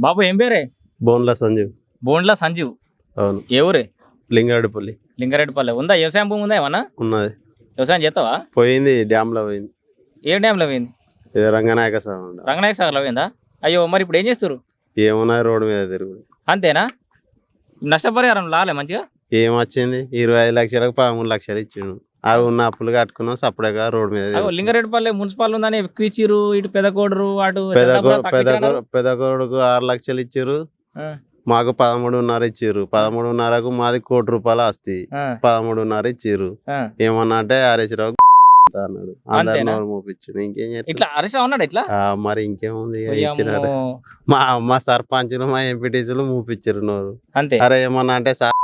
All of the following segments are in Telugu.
బాబు ఏం పేరే? బోన్ల సంజీవ్. బోండ్ల సంజీవ్. అవును. ఏ ఊరే? లింగారెడ్డిపల్లి. లింగారెడ్డిపల్లె. ఉందా? వ్యవసాయం భూమి ఉందా ఏమన్నా? ఉన్నది. వ్యవసాయం చేస్తావా? పోయింది డ్యామ్లో పోయింది. ఏ డ్యాంలో పోయింది? ఇది రంగనాయక ఉండ. రంగనాయక సాగర్లో పోయిందా? అయ్యో మరి ఇప్పుడు ఏం చేస్తారు ఏమున్నది రోడ్డు మీద తిరుగుడు. అంతేనా? నష్టపరిహారం లాలే మంచిగా? ఏం వచ్చింది ఇరవై ఐదు లక్షలకు పదమూడు లక్షలు ఇచ్చిండు. అవి ఉన్న అప్పులు కట్టుకున్నాం సపరేట్గా రోడ్డు మీద. లింగారెడ్డిపల్లె మున్సిపల్ ఉందని ఎక్కువ ఇటు పెదకోడరు అటు పెద్ద చంద్రాపురం కో- తక్కువ పెద్ద ఇచ్చిరన్నారు. కో- పెద్ద కొడుకు ఆరు లక్షలు ఇచ్చారు మాకు పదమూడున్నర ఇచ్చారు పదమూడున్నరకు మాది కోటి రూపాయలు ఆస్తి. పదమూడున్నర ఇచ్చారు. ఏమన్నా అంటే హరీష్ రావు అన్నాడు. అందరు? నోరు మూపించిండు. ఇంకేం ఇట్లా అరిసా ఉన్నాడు ఇట్లా? మరి ఇంకేముంది ఇక ఇచ్చినాడు. మా మా సర్పంచులు మా ఎంపీటీసీలు మూపించారు నోరు. అంతే. అరే ఏమన్నా అంటే సార్.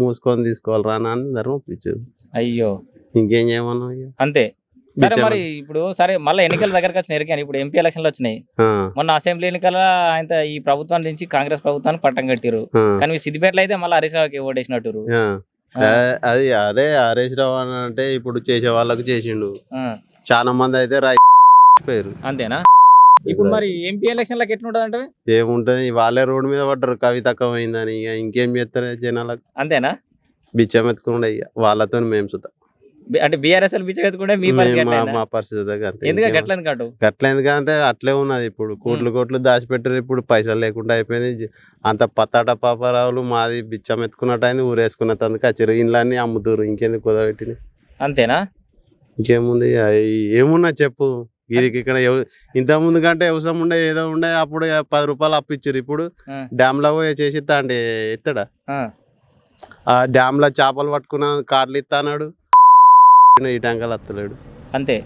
మూసుకొని తీసుకోవాలరా అని అందరు మూపించారు అయ్యో. ఇంకేం చేయమన్నా? అంతే. సరే. మరి ఇప్పుడు సరే మళ్ళీ ఎన్నికల దగ్గరకు వచ్చినాయి ఎరికాని ఇప్పుడు ఎంపీ ఎలక్షన్లు వచ్చినాయి. మొన్న అసెంబ్లీ ఎన్నికల ఆయన ఈ ప్రభుత్వాన్ని దించి కాంగ్రెస్ ప్రభుత్వానికి పట్టం కట్టిరు కానీ మీ సిద్దిపేటలో అయితే మళ్ళీ హరీష్ రావుకి ఓటేసినట్టు. అదే- అది హరీష్ రావు అని అంటే ఇప్పుడు చేసే వాళ్ళకు చేసిండు. చాలా మంది అయితే రాయి పేరు అంతేనా? ఇప్పుడు మరి ఎంపీ ఎలక్షన్లకు ఎట్లుంటది అంటే ఏముంటది? వాళ్ళే రోడ్డు మీద పడ్డారు. కవిత పోయిందని ఇక ఇంకేం చేస్తారు జనాలకు? అంతేనా? బిచ్చం ఎత్తుకుండా వాళ్ళతో మేము బి- అంటే బీఆర్ఎస్ బిచ్చ ఎత్తుకుంటే మీ పరిస్థితి మేము మా- ఎట్లయిందా? మా పరిస్థితి అంతే. ఎందుకంటే ఇంకేం- గట్ల ఎందుకంటూ గట్ల ఎందుకంటే అట్లే ఉన్నది ఇప్పుడు. కోట్లు కోట్లు దాచిపెట్టారు ఇప్పుడు. పైసలు లేకుండా అయిపోయింది. అంత పత్తాట పాపరావులు మాది బిచ్చం ఎత్తుకున్నట్టు అయింది. ఊరేసుకున్న తందుకు చెరువు ఇండ్లన్నీ అమ్ముతారు ఇంకెందుకు కుదబెట్టింది అంతేనా? ఇంకేముంది? ఏమున్నా చెప్పు. వీరికి ఇక్కడ ఇంత ముందు కంటే వ్యవసాయం ఉండే ఏదో ఉండే అప్పుడు పది రూపాయలు అప్పిచ్చారు ఇప్పుడు. డ్యామ్లో పోయి చేసి ఇస్తా అంటే ఎత్తడా? ఆ, డ్యామ్లో చేపలు పట్టుకున్న కార్లు ఇస్తా అన్నాడు. ఈ టంకలు వస్తలేడు అంతే.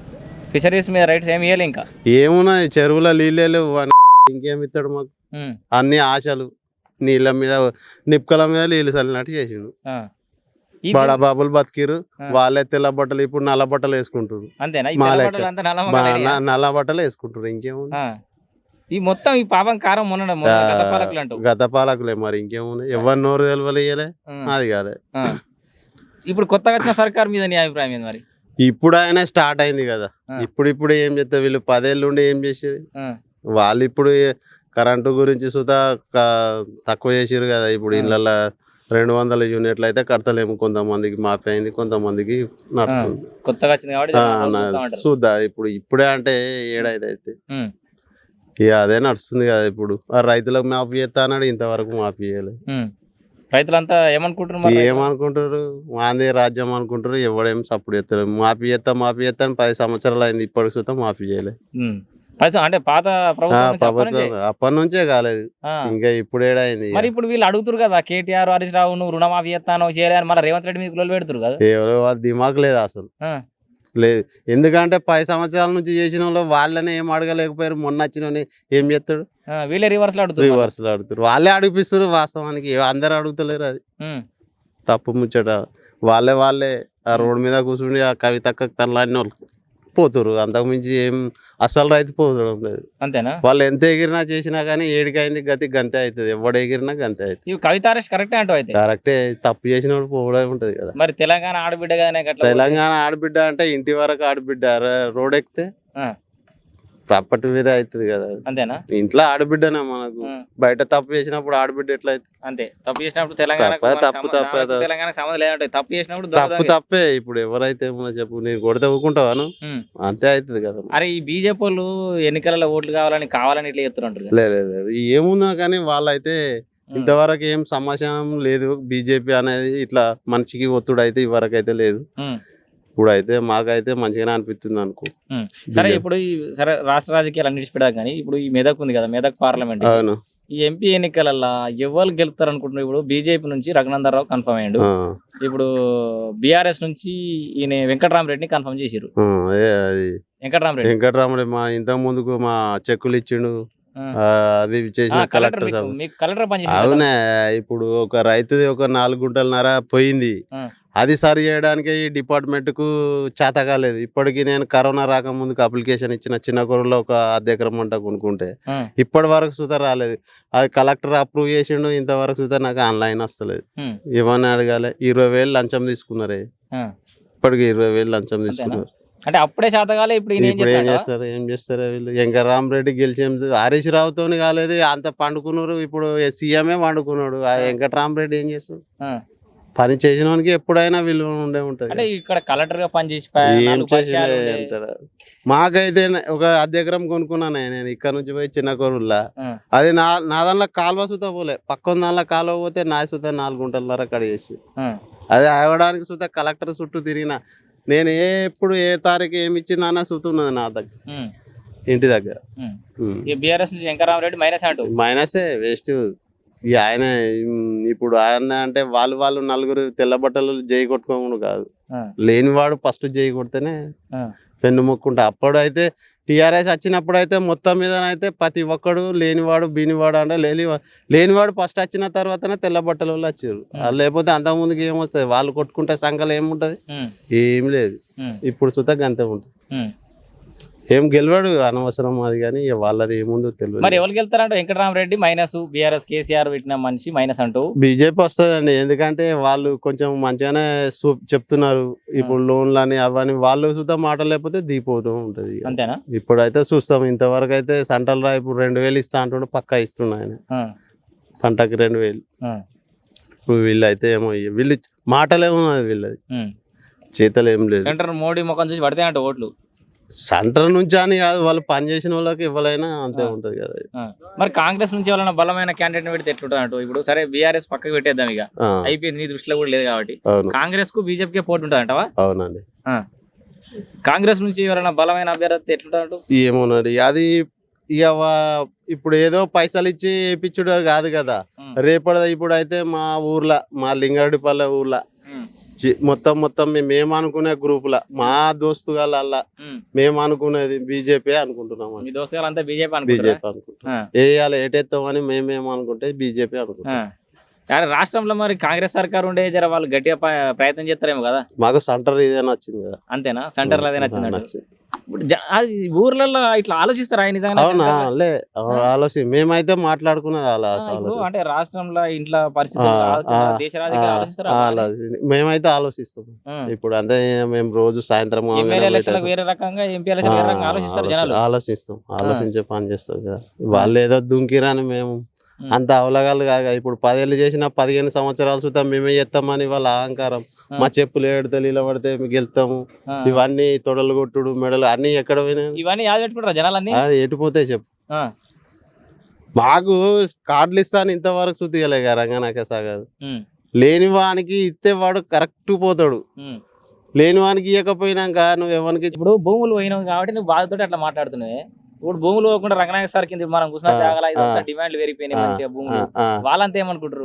ఫిషరీస్ మీద రైట్స్ ఏమి ఇవ్వాలి ఇంకా? ఏమున్నాయి చెరువులో నీళ్ళే లేవు. వాని ఇంకేం ఇస్తాడు మాకు? ఉమ్, అన్ని ఆశలు. నీళ్ళ మీద నిప్పుకల మీద నీళ్ళు చల్లినట్టు చేసిండు. ఆ. ఈ బడా బాబులు బతికిరు. వాళ్ళే తెల్ల బట్టలు ఇప్పుడు నల్ల బట్టలు వేసుకుంటారు అంతేనా? ఈ మా తెల్ల లెక్క. బట్టలు అంతా నల్ల నల్ల బట్టలు వేసుకుంటారు ఇంకేముంది? ఆ. ఈ మొత్తం ఈ పాపం కారం మొన్న గత పాలకులు అంటూ గత పాలకులే మరి ఇంకేముంది? ఎవరి నోరు తెలవలేయలే? అది కాదే. ఇప్పుడు కొత్తగా వచ్చిన సర్కార్ మీద నీ అభిప్రాయం ఏంది మరి? ఇప్పుడు అయినా స్టార్ట్ అయింది కదా. ఇప్పుడు ఇప్పుడు ఏం చేస్తారు వీళ్ళు పదేళ్ళు ఉండి ఏం చేసేది? వాళ్ళు ఇప్పుడు కరెంటు గురించి సుతా తక్కువ చేసిరు కదా. ఇప్పుడు ఆ. ఇళ్ళల్లో రెండు వందల యూనిట్లు అయితే కడతలేము. కొంతమందికి మాపి అయింది కొంతమందికి కొత్తగా వచ్చింది. చూద్దా ఇప్పుడు ఇప్పుడే అంటే ఏడాది అయితే ఉమ్, ఇక అదే నడుస్తుంది కదా ఇప్పుడు. ఆ రైతులకు మాఫీ చేస్తా అన్నాడు ఇంతవరకు మాఫీ చేయలేదు. రైతులంతా ఏమనుకుంటున్నారు మరి? ఏమనుకుంటారు మాందే రాజ్యం అనుకుంటారు ఎవడేం సపోర్ట్ చేస్తారు మాఫీ చేస్తా మాఫీ చేస్తా అని పది సంవత్సరాలు అయింది ఇప్పటికి సుతా మాఫీ చేయలేదు అంటే పాత ప్రభుత్వం అప్పటి నుంచే? కాలేదు. ఇంకా ఇప్పుడు ఏడైంది మరి ఇప్పుడు వీళ్ళు అడుగుతారు కదా కేటీఆర్ హరీష్ రావు నువ్వు రుణమాఫీ చేస్తాను చేయలేని మళ్ళీ రేవంత్ రెడ్డి గుళ్ళు పెడుతురు కదా? ఎవరో వాళ్ళ దిమాగ్ లేదు అసలు. లేదు ఎందుకంటే పది సంవత్సరాల నుంచి చేసిన వాళ్ళు వాళ్ళనే ఏం అడగలేకపోయారు. మొన్న వచ్చిన ఏం చేస్తాడు? వీళ్ళే రివర్స్ అడుగుతారు రివర్స్ అడుగుతారు. వాళ్ళే అడిగిపిస్తారు వాస్తవానికి. అందరు అడుగుతలేరు అది. తప్పు ముచ్చట. వాళ్ళే వాళ్ళే ఆ రోడ్డు మీద కూర్చుని ఆ కవితక్క తల్లాడిన వాళ్ళు పోతురు. అంతకుమించి ఏం అసలు రైతు పోతడం లేదు. అంతేనా? వాళ్ళు ఎంత ఎగిరినా చేసినా కానీ ఏడికైంది గతి గంతే అవుతుంది. ఎవడు ఎగిరినా గంతే అవుతుంది. ఇవి కవిత అరెస్ట్ కరెక్టే అంటూ అయితే? కరెక్టే. తప్పు చేసిన వాడు పోవడం ఉంటది కదా. మరి తెలంగాణ ఆడబిడ్డ కదా తెలంగాణ ఆడబిడ్డ అంటే ఇంటి వరకు ఆడబిడ్డ. రోడ్ ఎక్కితే. ప్రాపర్టీ వేరే అవుతుంది కదా. అంతేనా? ఇంట్లో ఆడబిడ్డనే మనకు. బయట తప్పు చేసినప్పుడు ఆడబిడ్డ ఎట్లా అవుతుంది? అంతే. తప్పు చేసినప్పుడు తెలంగాణ తప్పే, తప్పు. తెలంగాణ సంబంధం తప్పు చేసినప్పుడు తప్పు. తప్పే. ఇప్పుడు ఎవరైతే ఏమన్నా చెప్పు నేను కొడితే ఊకుంటావాను ఉమ్. అంతే అవుతుంది కదా అరే ఈ బీజేపీ వాళ్ళు ఎన్నికలలో ఓట్లు కావాలని కావాలని ఇట్లా చెప్తున్నారు లేదు లేదు ఏమున్నా కానీ వాళ్ళైతే ఇంతవరకు ఏం సమాచారం లేదు. బీజేపీ అనేది ఇట్లా మనిషికి ఒత్తుడు అయితే ఇవరకు అయితే లేదు. ఇప్పుడు అయితే మాకైతే మంచిగానే అనిపిస్తుంది అనుకో. సరే. ఇప్పుడు ఈ సరే రాష్ట్ర రాజకీయాలు అన్నిటి కానీ ఇప్పుడు ఈ మెదక్ ఉంది కదా మెదక్ పార్లమెంట్. అవును. ఈ ఎంపీ ఎన్నికలలో ఎవరు గెలుస్తారు అనుకుంటున్నారు ఇప్పుడు బీజేపీ నుంచి రఘునందన్ రావు కన్ఫర్మ్ అయ్యాడు. ఇప్పుడు బీఆర్ఎస్ నుంచి ఈయన వెంకటరామరెడ్డిని కన్ఫర్మ్ చేసిరు వెంకటరామరెడ్డి. వెంకటరాముడు మా ఇంత ముందుకు మా చెక్కులు ఇచ్చిండు. అవి చేసిన కలెక్టర్ అవునే ఇప్పుడు ఒక రైతుది ఒక నాలుగు గుంటలన్నర పోయింది. అది సరి చేయడానికి ఈ డిపార్ట్మెంట్కు చేత కాలేదు. ఇప్పటికి నేను కరోనా రాకముందుకు అప్లికేషన్ ఇచ్చిన చిన్న కూరలో ఒక అర్ధ ఎకరం పంట కొనుక్కుంటే ఇప్పటి వరకు సుత రాలేదు. అది కలెక్టర్ అప్రూవ్ చేసిండు ఇంతవరకు సుత నాకు ఆన్లైన్ వస్తలేదు. ఇవన్నీ అడగాలి. ఇరవై వేలు లంచం తీసుకున్నారే. ఇప్పటికి ఇరవై వేలు లంచం తీసుకున్నారు. అంటే అప్పుడే శాతకాలే ఇప్పుడు ఏం ఇప్పుడు ఏం చేస్తారు? ఏం చేస్తారు వీళ్ళు? ఇంకా రామరెడ్డి గెలిచేం హరీష్ రావుతోని కాలేదు అంత పండుకున్నారు. ఇప్పుడు సీఎంఏ పండుకున్నాడు. ఆ వెంకటరామరెడ్డి ఏం చేస్తాడు? పని చేసిన వానికి ఎప్పుడైనా విలువ ఉండే ఉంటది. అంటే ఇక్కడ కలెక్టర్గా పనిచేసి ఏం చేసినా ఎంత మాకైతే ఒక అర్ధ ఎకరం కొనుక్కున్నాను నేను. ఇక్కడ నుంచి పోయి చిన్న కొరుల్లా అది నా నా దానిలో కాలువ సుత పోలే. పక్కన దానిలో కాలువ పోతే నా సుత నాలుగు గుంటల ధర కడిగేసి. అది ఆగడానికి సుత కలెక్టర్ చుట్టూ తిరిగిన నేను ఏ ఎప్పుడు ఏ తారీఖు ఏమి ఇచ్చిందన్న సుత ఉన్నది నా దగ్గర. ఇంటి దగ్గర. ఈ బీఆర్ఎస్ నుంచి మైనస్ అంటూ. మైనసే వేస్ట్. ఇక ఆయన ఇప్పుడు ఆయన అంటే వాళ్ళు వాళ్ళు నలుగురు తెల్ల బట్టలు జై కొట్టుకోముడు కాదు. లేనివాడు ఫస్ట్ జై కొడితేనే పెన్ను మొక్కుంటా. అప్పుడు అయితే టీఆర్ఎస్ వచ్చినప్పుడు అయితే మొత్తం మీద అయితే ప్రతి ఒక్కడు లేనివాడు బీనివాడు అంటే లేని లేనివాడు ఫస్ట్ వచ్చిన తర్వాతనే తెల్ల బట్టల వాళ్ళు వచ్చారు. లేకపోతే అంత ముందుకి ఏమొస్తుంది వాళ్ళు కొట్టుకుంటే సంఖ్యలో ఏముంటది? ఏం లేదు. ఇప్పుడు సుతకు అంతే ఉంటుంది. ఏం గెలవాడు అనవసరం అది కానీ వాళ్ళది ఏముందో తెలియదు. మరి ఎవరికి వెళ్తారంటే వెంకటరామరెడ్డి మైనస్ బీఆర్ఎస్ కేసీఆర్ పెట్టిన మనిషి మైనస్ అంటూ. బీజేపీ వస్తుందండి. ఎందుకంటే వాళ్ళు కొంచెం మంచిగానే చెప్తున్నారు. ఇప్పుడు లోన్లు అని అవని వాళ్ళు సుతా మాట లేకపోతే దీపోతూ ఉంటది. అంతేనా? ఇప్పుడైతే చూస్తాం. ఇంతవరకు అయితే సంటల్ రా ఇప్పుడు రెండు వేలు ఇస్తా అంటుండే పక్కా ఇస్తున్నా ఆయన. ఆ, పంటకి రెండు వేలు. ఇప్పుడు వీళ్ళు అయితే ఏమో వీళ్ళు మాటలే ఉన్నది వీళ్ళది. చేతలు ఏం లేదు. సెంటర్ మోడీ ముఖం చూసి పడితే అంట ఓట్లు. సెంటర్ నుంచి అని కాదు వాళ్ళు పని చేసిన వాళ్ళకి ఇవ్వలైనా? అంతే ఉంటది కదా. మరి కాంగ్రెస్ నుంచి ఎవరైనా బలమైన క్యాండిడేట్ పెడితే ఎట్లుంటుంది అంటూ ఇప్పుడు సరే బీఆర్ఎస్ పక్కకి పెట్టేద్దాం ఇక. అయిపోయింది నీ దృష్టిలో కూడా లేదు కాబట్టి. కాంగ్రెస్కు బీజేపీకే పోటీ ఉంటుంది అవునండి. కాంగ్రెస్ నుంచి ఎవరైనా బలమైన అభ్యర్థి ఎట్లుంటుంది అంటూ ఏమోనండి అది ఇక ఇప్పుడు ఏదో పైసలు ఇచ్చి వేయించుడు కాదు కదా. రేపటి ఇప్పుడు అయితే మా ఊర్లో మా లింగారెడ్డిపల్లె ఊర్లో. మొత్తం మొత్తం మేము అనుకునే గ్రూపుల. మా దోస్తు ఉమ్. మేము అనుకునేది బీజేపీ అనుకుంటున్నాం మీ దోస్తులు అంతా బీజేపీ బీజేపీ అనుకుంటున్నాం. వేయాలి మేమేం అనుకుంటే బీజేపీ అనుకుంటాం. ఆ. కానీ రాష్ట్రంలో మరి కాంగ్రెస్ సర్కార్ ఉండే జర వాళ్ళు గట్టిగా ప్రయత్నం చేస్తారేమో కదా? మాకు సెంటర్ ఇదే నచ్చింది కదా. అంతేనా? సెంటర్ అదే నచ్చింది. ఇప్పుడు జ- అది ఊర్లలో ఇట్లా ఆలోచిస్తారా నిజంగా అవునా? లే ఆలోచి మేమైతే మాట్లాడుకున్నది అలా ఆలోచన. అంటే రాష్ట్రంలో ఇంట్లో పరిస్థితి ఆ, ఆ, దేశ రాజకీయాలు ఆలోచిస్తారా ఆలోచి మేమైతే ఆలోచిస్తాం. ఇప్పుడు అంతే మేము రోజు సాయంత్రం ఎమ్మెల్యే వేరే రకంగా ఎంపీ ఎలక్షన్ వేరే రకంగా ఆలోచిస్తారు ఆలోచి- జనాలు. ఆలోచిస్తాం. ఆలోచించే పని చేస్తాం కదా. వాళ్ళు ఏదో దుంకిరని మేము అంత అవలగాలు కదా. ఇప్పుడు పదేళ్ళు చేసిన పదిహేను సంవత్సరాలు చూద్దాం మేమే చేస్తామని వాళ్ళ అహంకారం. మా చెప్పులు ఏడుతలు ఇలా పడితే గెలుతాము. ఆ. ఇవన్నీ తొడలు కొట్టుడు మెడలు అన్ని ఎక్కడ పోయినాయి? ఇవన్నీ యాద పెట్టుకుంటారా జనాలన్నీ? ఆ, ఎటుపోతాయి చెప్పు. మాకు కార్డులు ఇస్తాను ఇంతవరకు చూతిగలే కదా రంగనాయక సాగర్ లేని వానికి ఇస్తే వాడు కరెక్ట్ పోతాడు. లేని వానికి ఇవ్వకపోయినాక నువ్వు ఎవరికి ఇప్పుడు భూములు పోయినావు కాబట్టి నువ్వు బాధతో అట్లా మాట్లాడుతున్నావు. ఇప్పుడు భూములు పోకుండా రంగనాయక సార్ కింద మనం కూర్చున్న. డిమాండ్లు పెరిగిపోయినాయి మంచిగా భూములు. వాళ్ళంతా ఏమనుకుంటారు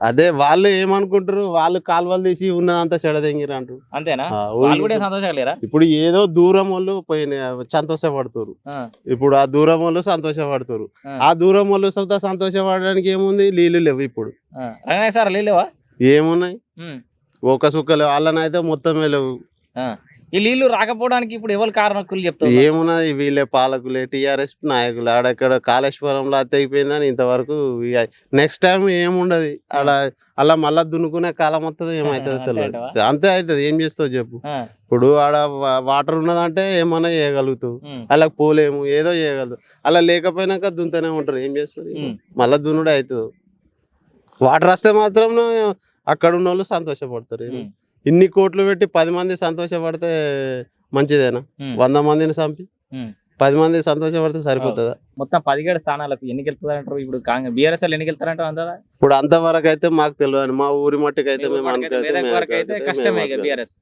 అదే వాళ్ళు ఏమనుకుంటారు? వాళ్ళు కాలువలు తీసి ఉన్నదంతా చెడదెంగిరు అంటారు. అంతేనా? వాళ్ళు కూడా సంతోషలేరా ఇప్పుడు ఏదో దూరం వాళ్ళు పోయిన సంతోషపడుతారు ఇప్పుడు ఆ దూరం వాళ్ళు సంతోషపడుతారు ఆ. ఆ దూరం వాళ్ళు సొంత సంతోషపడడానికి ఏముంది? నీళ్ళు లేవు ఇప్పుడు. రంగనాయక సార్ లేవా? ఏమున్నాయి? ఒక సుక్కలు వాళ్ళనైతే మొత్తమే లేవు. ఈ నీళ్ళు రాకపోవడానికి ఇప్పుడు ఎవరు కారణకులు చెప్తారు ఏమున్నది వీళ్ళే పాలకులే టిఆర్ఎస్ నాయకులు. ఆడక్కడ కాళేశ్వరంలో తెగిపోయిందని ఇంతవరకు నెక్స్ట్ టైం ఏముండదు? అలా అలా మళ్ళా దున్నుకునే కాలం వస్తుంది ఏమవుతుందో తెలియదు? అంతే అవుతుంది ఏం చేస్తావు చెప్పు? ఇప్పుడు ఆడ వాటర్ ఉన్నదంటే ఏమన్నా చేయగలుగుతావు. అలా పోలేము ఏదో చేయగలదు అలా లేకపోయినాక దున్నుతూనే ఉంటారు. ఏం చేస్తారు ఉమ్. మళ్ళా దున్నుడే అవుతుంది వాటర్ వస్తే మాత్రం అక్కడ ఉన్న వాళ్ళు సంతోషపడతారు ఇన్ని కోట్లు పెట్టి పది మంది సంతోషపడితే మంచిదేనా? వంద మందిని చంపి. పది మంది సంతోషపడితే సరిపోతుందా? మొత్తం పదిహేడు స్థానాలకు ఎన్నిక వెళ్తారంటారు ఇప్పుడు కాంగ్రెస్ బీఆర్ఎస్ ఎన్నిక వెళ్తారంటారు అంతా ఇప్పుడు అంతవరకు అయితే మాకు తెలియదు. మా ఊరి మట్టుకు అయితే మేము బీఆర్ఎస్.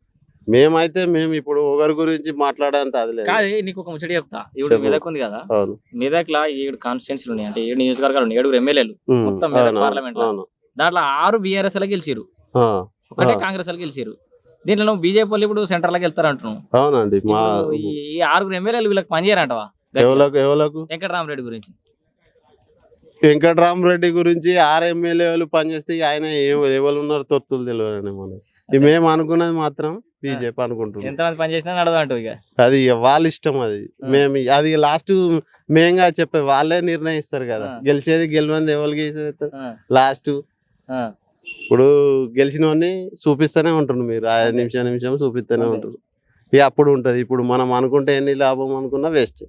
మేమైతే మేము ఇప్పుడు ఒకరి గురించి మాట్లాడేంత అది లేదు. కాదు నీకు ఒక ముచ్చట చెప్తా. ఇప్పుడు. మెదక్ ఉంది కదా? మెదక్ లా ఏడు కాన్స్టిట్యున్సీలు ఉన్నాయి. అంటే ఏడు నియోజకవర్గాలు ఉన్నాయి. ఏడుగురు ఎమ్మెల్యేలు. మొత్తం మెదక్ పార్లమెంట్ దాంట్లో ఆరు బీఆర్ఎస్లో గెలిచిరు ఒకటే. కాంగ్రెస్లో గెలిచిరు. దీంట్లో బీజేపీ వాళ్ళు ఇప్పుడు సెంటర్లోకి వెళ్తారంటున్నావు. అవునండి మా ఈ ఆరుగురు ఎమ్మెల్యేలు వీళ్ళకి పనిచేయరంటవా ఎవలకు ఎవలకు? వెంకటరామరెడ్డి గురించి. వెంకటరామరెడ్డి గురించి ఆరు ఎమ్మెల్యేలు పనిచేస్తే ఆయన ఎవరు ఉన్నారు తొత్తులు తెలియదు ఇక మేము అనుకున్నది మాత్రం బీజేపీ అనుకుంటున్నాం. ఎంతమంది పని చేసినా నడవంటూ ఇక. అది వాళ్ళ ఇష్టం అది. మేము అది లాస్ట్ మేంగా చెప్పే వాళ్ళే నిర్ణయిస్తారు కదా. గెలిచేది గెలవంది ఎవరికి గెలిచేది? లాస్ట్. ఇప్పుడు గెలిచిన వాడిని చూపిస్తూనే ఉంటారు మీరు. ఐదు నిమిషం నిమిషం చూపిస్తూనే. ఉంటారు ఇక అప్పుడు ఉంటుంది. ఇప్పుడు మనం అనుకుంటే ఎన్ని లాభం అనుకున్నా వేస్ట్.